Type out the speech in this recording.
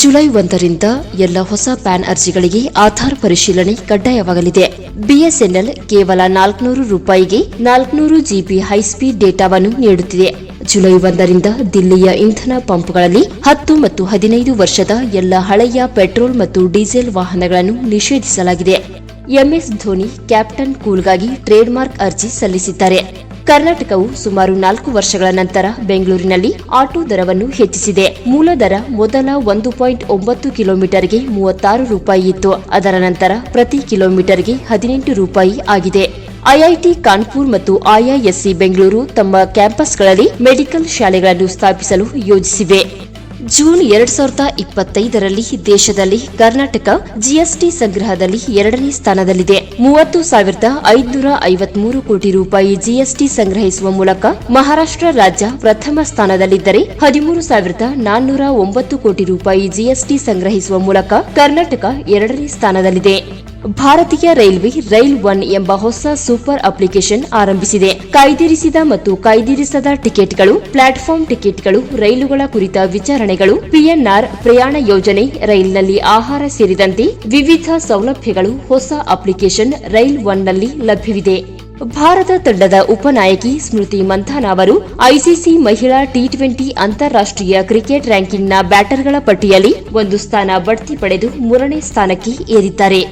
July ಒಂದರಿಂದ ಎಲ್ಲ ಹೊಸ ಪ್ಯಾನ್ ಅರ್ಜಿಗಳಿಗೆ ಆಧಾರ್ ಪರಿಶೀಲನೆ ಕಡ್ಡಾಯವಾಗಲಿದೆ. ಬಿಎಸ್ಎನ್ಎಲ್ ಕೇವಲ ನಾಲ್ಕುನೂರು ರೂಪಾಯಿಗೆ ನಾಲ್ಕುನೂರು ಜಿಬಿ ಹೈಸ್ಪೀಡ್ ಡೇಟಾವನ್ನು ನೀಡುತ್ತಿದೆ. ಜುಲೈ ಒಂದರಿಂದ ದಿಲ್ಲಿಯ ಇಂಧನ ಪಂಪ್ಗಳಲ್ಲಿ ಹತ್ತು ಮತ್ತು ಹದಿನೈದು ವರ್ಷದ ಎಲ್ಲ ಹಳೆಯ ಪೆಟ್ರೋಲ್ ಮತ್ತು ಡೀಸೆಲ್ ವಾಹನಗಳನ್ನು ನಿಷೇಧಿಸಲಾಗಿದೆ. ಎಂಎಸ್ ಧೋನಿ ಕ್ಯಾಪ್ಟನ್ ಕೂಲ್ಗಾಗಿ ಟ್ರೇಡ್ ಮಾರ್ಕ್ ಅರ್ಜಿ ಸಲ್ಲಿಸಿದ್ದಾರೆ. ಕರ್ನಾಟಕವು ಸುಮಾರು ನಾಲ್ಕು ವರ್ಷಗಳ ನಂತರ ಬೆಂಗಳೂರಿನಲ್ಲಿ ಆಟೋ ದರವನ್ನು ಹೆಚ್ಚಿಸಿದೆ. ಮೂಲ ದರ ಮೊದಲ ಒಂದು ಪಾಯಿಂಟ್ ಒಂಬತ್ತು ಕಿಲೋಮೀಟರ್ಗೆ ಮೂವತ್ತಾರು ರೂಪಾಯಿ ಇತ್ತು. ಅದರ ನಂತರ ಪ್ರತಿ ಕಿಲೋಮೀಟರ್ಗೆ ಹದಿನೆಂಟು ರೂಪಾಯಿ ಆಗಿದೆ. ಐಐಟಿ ಕಾನ್ಪುರ್ ಮತ್ತು ಐಐಎಸ್ಸಿ ಬೆಂಗಳೂರು ತಮ್ಮ ಕ್ಯಾಂಪಸ್ಗಳಲ್ಲಿ ಮೆಡಿಕಲ್ ಶಾಲೆಗಳನ್ನು ಸ್ಥಾಪಿಸಲು ಯೋಜಿಸಿವೆ. ಜೂನ್ ಎರಡ್ ಸಾವಿರದ ಇಪ್ಪತ್ತೈದರಲ್ಲಿ ದೇಶದಲ್ಲಿ ಕರ್ನಾಟಕ ಜಿಎಸ್ಟಿ ಸಂಗ್ರಹದಲ್ಲಿ ಎರಡನೇ ಸ್ಥಾನದಲ್ಲಿದೆ. ಮೂವತ್ತು ಸಾವಿರದ ಐದುನೂರ ಐವತ್ಮೂರು ಕೋಟಿ ರೂಪಾಯಿ ಜಿಎಸ್ಟಿ ಸಂಗ್ರಹಿಸುವ ಮೂಲಕ ಮಹಾರಾಷ್ಟ್ರ ರಾಜ್ಯ ಪ್ರಥಮ ಸ್ಥಾನದಲ್ಲಿದ್ದರೆ ಹದಿಮೂರು ಸಾವಿರದ ನಾನ್ನೂರ ಒಂಬತ್ತು ಕೋಟಿ ರೂಪಾಯಿ ಜಿಎಸ್ಟಿ ಸಂಗ್ರಹಿಸುವ ಮೂಲಕ ಕರ್ನಾಟಕ ಎರಡನೇ ಸ್ಥಾನದಲ್ಲಿದೆ. ಭಾರತೀಯ ರೈಲ್ವೆ ರೈಲ್ ಒನ್ ಎಂಬ ಹೊಸ ಸೂಪರ್ ಅಪ್ಲಿಕೇಶನ್ ಆರಂಭಿಸಿದೆ. ಕಾಯ್ದಿರಿಸಿದ ಮತ್ತು ಕಾಯ್ದಿರಿಸದ ಟಿಕೆಟ್ಗಳು, ಪ್ಲಾಟ್ಫಾರ್ಮ್ ಟಿಕೆಟ್ಗಳು, ರೈಲುಗಳ ಕುರಿತ ವಿಚಾರಣೆಗಳು ಪಿಎನ್ಆರ್ ಪ್ರಯಾಣ ಯೋಜನೆ, ರೈಲ್ನಲ್ಲಿ ಆಹಾರ ಸೇರಿದಂತೆ ವಿವಿಧ ಸೌಲಭ್ಯಗಳು ಹೊಸ ಅಪ್ಲಿಕೇಶನ್ ರೈಲ್ ಒನ್ನಲ್ಲಿ ಲಭ್ಯವಿದೆ. ಭಾರತ ತಂಡದ ಉಪನಾಯಕಿ ಸ್ಮೃತಿ ಮಂಥಾನ ಅವರು ಐಸಿಸಿ ಮಹಿಳಾ ಟಿ ಟ್ವೆಂಟಿ ಅಂತಾರಾಷ್ಟ್ರೀಯ ಕ್ರಿಕೆಟ್ ರ್ಯಾಂಕಿಂಗ್ನ ಬ್ಯಾಟರ್ಗಳ ಪಟ್ಟಿಯಲ್ಲಿ ಒಂದು ಸ್ಥಾನ ಬಡ್ತಿ ಪಡೆದು ಮೂರನೇ ಸ್ಥಾನಕ್ಕೆ ಏರಿದ್ದಾರೆ.